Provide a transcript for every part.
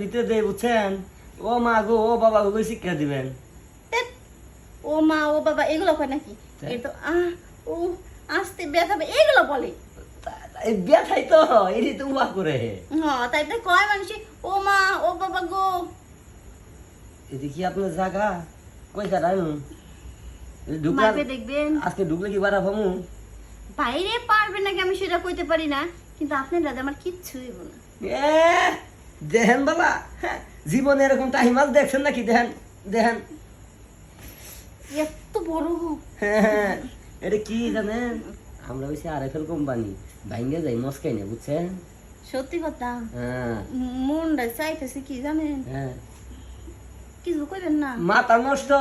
ভিতরে দেয় বুঝছেন? ও মা গো ও বাবা গো শিক্ষা দিবেন। ও মা ও বাবা এগুলো কয় নাকি? তো আহ ও আসতে ব্যথা এগুলো বলে। ব্যথাই তো এটি তো উয়া করে। হ্যাঁ তাই তো কয় মানুষ ও মা ও বাবা গো। এটি কি আপনার জায়গা কই মাপে দেখবেন। আজকে ঢুকলে কি বাড়া পামু বাইরে পারবে নাকি আমি সেটা কইতে পারি না? কিন্তু আপনার দাদা আমার কিচ্ছুই হইব না। দেখেন বাবা হ্যাঁ, জীবনে এরকম টাইমাল দেখছেন নাকি? দেখেন দেখেন। এত বড় হ্যাঁ, এটা কি জানেন? আমরা হইছি কোম্পানি ভাঙ্গে যাই মস্কাই না বুঝছেন? সত্যি কথা? হ্যাঁ। চাইতেছে কি জানেন? হ্যাঁ। কিছু কইবেন না? মাথা নষ্ট।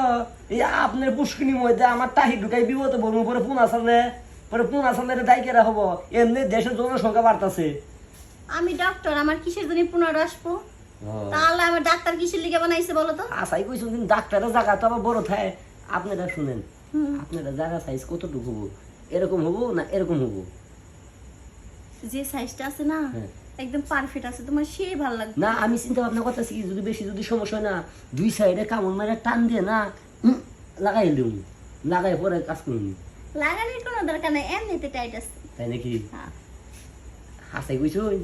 এই আপনার পুষ্কিনি মধ্যে আমার টাহি ঢুকাই বিপদে বলব পরে পুন আসালে পরে পুন আসালে দায় কেরা হব এমনি দেশের জনসংখ্যা বাড়তাছে। আমি ডাক্তার আমার কিসের জন্য পুনর আসব? তাহলে আমার ডাক্তার কিসের লিগে বানাইছে বলো তো? আশাই কইছেন কিন্তু ডাক্তারের জায়গা তো আবার বড় থাকে আপনারা শুনেন আপনারা জায়গা সাইজ কতটুকু হব? এরকম হব না এরকম হব? যে সাইজটা আছে না হ্যাঁ। একদম পারফেক্ট আছে তোমার সেই ভালো লাগবে। না আমি চিন্তা ভাবনা করতেছি কি যদি বেশি যদি সমস্যা হয় না দুই সাইডে কামড় মারে টান দিয়ে না লাগাই দিম লাগাই পরে কাজ করুন লাগানোর কোনো দরকার নাই এমনিতে টাইট আছে। তাই নাকি? হ্যাঁ। হাসাই কইছুন আমি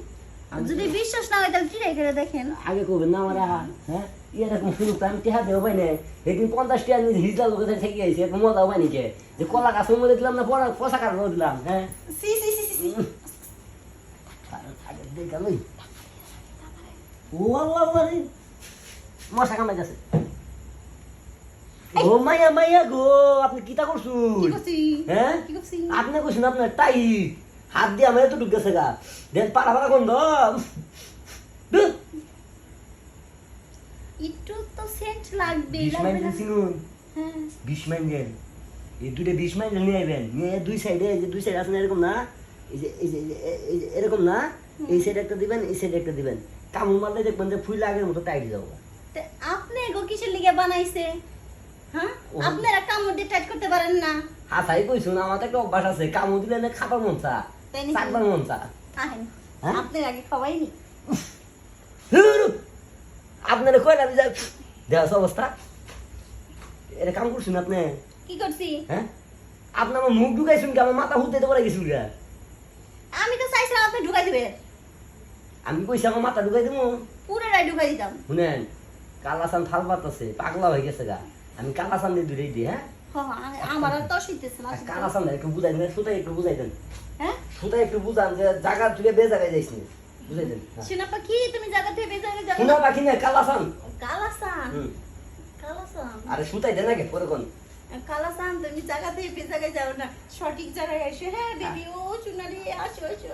যদি বিশ্বাস না হয় তাহলে করে দেখেন? আগে করবেন না আমার হ্যাঁ? এরকম শুরু আমি টেহা দেবো পাই না একদিন পঞ্চাশ টাকা নিয়ে হিজলা লোকের থেকে গেছে এখন মজা হয় নাকি যে কলা গাছের মধ্যে দিলাম না পড়া পয়সা কাটানো দিলাম হ্যাঁ? সি সি সি সি আগে ও আল্লাহ আল্লাহ মশা কামাই গেছে ও মাইয়া মাইয়া গো আপনি কিতা করছুন? হ্যাঁ? আপনি কইছেন আপনার টাই। হাত দিয়ে আমার এত ঢুক গেছে গা। দেন পাড়া পাড়া গন্ধ। একটু তো সেন্ট লাগবে বিশ হ্যাঁ। বিশ এই দুইটা বিশ নিয়ে আইবেন। নিয়ে দুই সাইডে এই যে দুই সাইড আছে না এরকম না? এই যে এই যে এরকম না? এই সাইডে একটা দিবেন এই সাইডে একটা দিবেন। কামড় মারলে দেখবেন যে ফুল আগের মতো টাইট যাব। আপনি গো কিসের লিগে বানাইছে? হ্যাঁ। আপনারা কামড় দিয়ে টাইট করতে পারেন না। হাসাই কইছো না আমার তো একটা অভ্যাস আছে। কামড় দিলে না খাবার মন চা? চাকবার মন চা? আপনার আগে খাওয়াইনি আপনারা কই আমি যাই দেওয়া অবস্থা এটা কাম করছেন আপনি কি করছি হ্যাঁ আপনি আমার মুখ ঢুকাইছেন কি আমার মাথা হুতে দেবো গেছিল গা আমি তো চাইছিলাম আপনি ঢুকাই দিবে আমি কইছি আমার মাথা ঢুকাই দেবো পুরোটাই ঢুকাই দিতাম শুনেন কালাসান থাল পাতাছে পাগলা হয়ে গেছে গা আমি কালাসান দিয়ে দূরে দিই হ্যাঁ আমার তো অসুবিধা না কালাসান একটু বুঝাই দেন সুতাই একটু বুঝাই দেন। হ্যাঁ? সুতাই একটু বুঝান যে জায়গা তুলে বে জায়গায় যাইস বুঝাই দেন হ্যাঁ। পাখি তুমি জায়গা থেকে বেজে যাবে শোনা পাখি না কালাসান। কালাসান? কালাসান? আরে সুতাই দেন আগে পরে কোন। কালাসান তুমি জায়গা থেকে যাও না। সঠিক জায়গায় এসে হ্যাঁ বেবি ও চুনারি আসো আসো